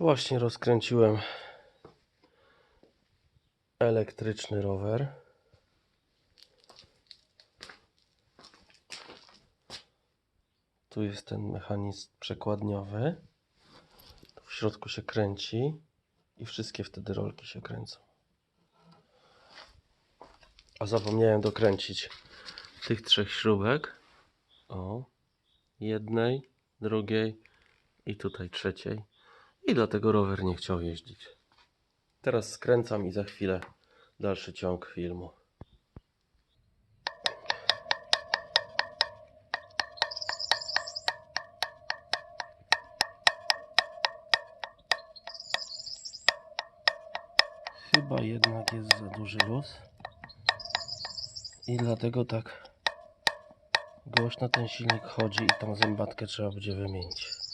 Właśnie rozkręciłem elektryczny rower. Tu jest ten mechanizm przekładniowy. W środku się kręci i wszystkie wtedy rolki się kręcą. A zapomniałem dokręcić tych trzech śrubek. O, jednej, drugiej i tutaj trzeciej. I dlatego rower nie chciał jeździć. Teraz skręcam i za chwilę dalszy ciąg filmu. Chyba jednak jest za duży luz. I dlatego tak głośno ten silnik chodzi i tą zębatkę trzeba będzie wymienić.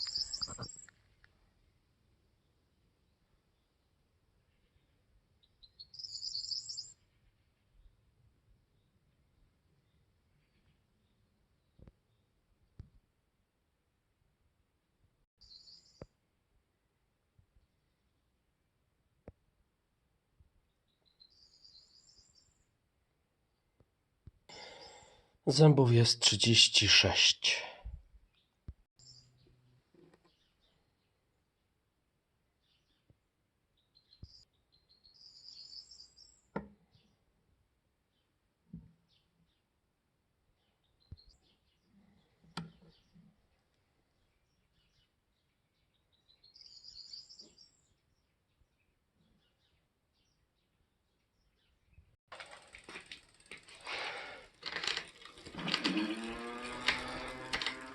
Zębów jest 36.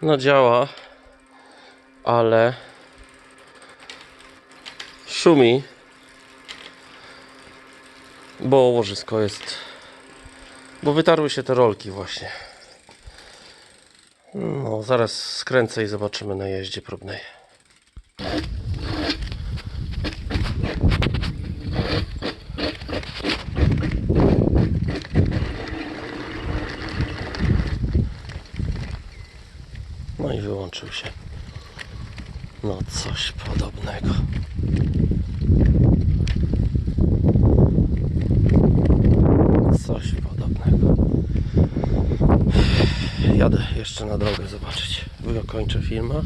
No działa, ale szumi, bo łożysko jest, bo wytarły się te rolki właśnie. No, zaraz skręcę i zobaczymy na jeździe próbnej. No i wyłączył się. No coś podobnego. Coś podobnego. Jadę jeszcze na drogę zobaczyć. Wykończę filma.